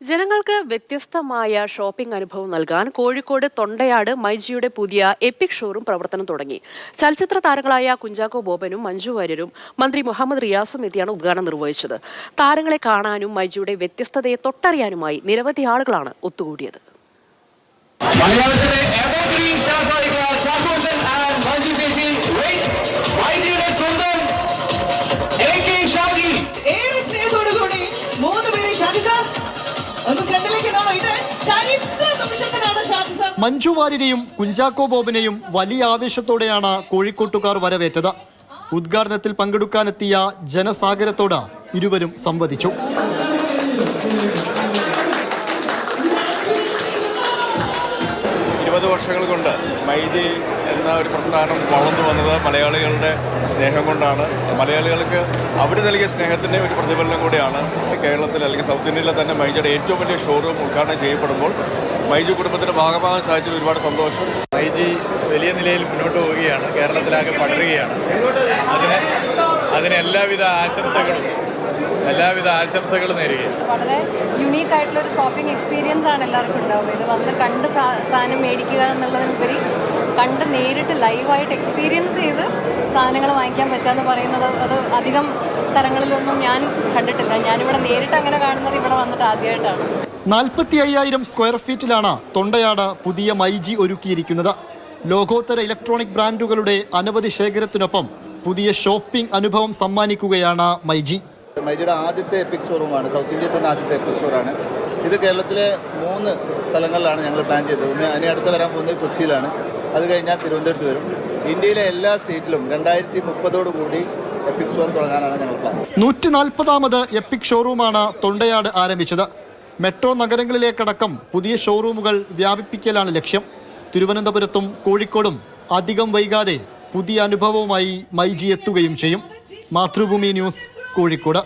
ജനങ്ങൾക്ക് വ്യത്യസ്തമായ ഷോപ്പിംഗ് അനുഭവം നൽകാൻ കോഴിക്കോട് തൊണ്ടയാട് മൈജിയുടെ പുതിയ എപ്പിക് ഷോറൂം പ്രവർത്തനം തുടങ്ങി. ചലച്ചിത്ര താരങ്ങളായ കുഞ്ചാക്കോ ബോബനും മഞ്ജു വാര്യരും മന്ത്രി മുഹമ്മദ് റിയാസും എത്തിയാണ് ഉദ്ഘാടനം നിർവഹിച്ചത്. താരങ്ങളെ കാണാനും മൈജിയുടെ വ്യത്യസ്തതയെ തൊട്ടറിയാനുമായി നിരവധി ആളുകളാണ് ഒത്തുകൂടിയത്. മഞ്ജു വാര്യരെയും കുഞ്ചാക്കോ ബോബിനെയും വലിയ ആവേശത്തോടെയാണ് കോഴിക്കോട്ടുകാർ വരവേറ്റത്. ഉദ്ഘാടനത്തിൽ പങ്കെടുക്കാനെത്തിയ ജനസാഗരത്തോട് ഇരുവരും സംവദിച്ചു. വർഷങ്ങൾ കൊണ്ട് മൈജി എന്ന ഒരു പ്രസ്ഥാനം വളർന്നു വന്നത് മലയാളികളുടെ സ്നേഹം കൊണ്ടാണ്. മലയാളികൾക്ക് അവർ നൽകിയ സ്നേഹത്തിന്റെ ഒരു പ്രതിഫലനം കൂടിയാണ്. കേരളത്തിൽ അല്ലെങ്കിൽ സൗത്ത് ഇന്ത്യയിലെ തന്നെ മൈജിയുടെ ഏറ്റവും വലിയ ഷോറൂം ഉദ്ഘാടനം ചെയ്യപ്പെടുമ്പോൾ മൈജി കുടുംബത്തിന്റെ ഭാഗമാകാൻ സാധിച്ചത് ഒരുപാട് സന്തോഷം. മൈജി വലിയ നിലയിൽ മുന്നോട്ട് പോവുകയാണ്. കേരളത്തിലാകെ പടരുകയാണ്. അതിന് അതിന് എല്ലാവിധ ആശംസകളും എല്ലാവിധ ആശംസകളും നേരുകയാണ്. വളരെ യുണീക്ക് ആയിട്ടുള്ള ഒരു ഷോപ്പിംഗ് എക്സ്പീരിയൻസ് ആണ് എല്ലാവർക്കും ഉണ്ടാവുക. ഇത് വന്ന് കണ്ട് സാധനം മേടിക്കുക എന്നുള്ളതിനുപരി കണ്ട് നേരിട്ട് ലൈവായിട്ട് എക്സ്പീരിയൻസ് ചെയ്ത് സാധനങ്ങൾ വാങ്ങിക്കാൻ പറ്റുക പറയുന്നത് അത് അധികം സ്ഥലങ്ങളിലൊന്നും ഞാൻ കണ്ടിട്ടില്ല. ഞാനിവിടെ നേരിട്ട് അങ്ങനെ കാണുന്നത് ഇവിടെ വന്നിട്ട് ആദ്യമായിട്ടാണ് നാൽപ്പത്തി അയ്യായിരം സ്ക്വയർ ഫീറ്റിലാണ് തൊണ്ടയാട് പുതിയ മൈജി ഒരുക്കിയിരിക്കുന്നത്. ലോകോത്തര ഇലക്ട്രോണിക് ബ്രാൻഡുകളുടെ അനവധി ശേഖരത്തിനൊപ്പം പുതിയ ഷോപ്പിംഗ് അനുഭവം സമ്മാനിക്കുകയാണ് മൈജി. മൈജിയുടെ ആദ്യത്തെ എപ്പിക് ഷോറൂമാണ് സൗത്ത് ഇന്ത്യയിൽ തന്നെ ആദ്യത്തെ എപ്പിക് ഷോറാണ് ഇത് കേരളത്തിലെ മൂന്ന് സ്ഥലങ്ങളിലാണ് ഞങ്ങൾ പ്ലാൻ ചെയ്തത്. ഒന്ന് ഇനി അടുത്ത് വരാൻ പോകുന്നത് കൊച്ചിയിലാണ്. അത് കഴിഞ്ഞാൽ തിരുവനന്തപുരത്ത് വരും. ഇന്ത്യയിലെ എല്ലാ സ്റ്റേറ്റിലും രണ്ടായിരത്തി മുപ്പതോടു കൂടി എപ്പിക് സ്റ്റോർ തുടങ്ങാനാണ് ഞങ്ങൾ പ്ലാൻ നൂറ്റി നാൽപ്പതാമത് എപ്പിക് ഷോറൂമാണ് തൊണ്ടയാട് ആരംഭിച്ചത്. മെട്രോ നഗരങ്ങളിലേക്കടക്കം പുതിയ ഷോറൂമുകൾ വ്യാപിപ്പിക്കലാണ് ലക്ഷ്യം. തിരുവനന്തപുരത്തും കോഴിക്കോടും അധികം വൈകാതെ പുതിയ അനുഭവവുമായി മൈജി എത്തുകയും ചെയ്യും. മാതൃഭൂമി ന്യൂസ് കോഴിക്കോട്.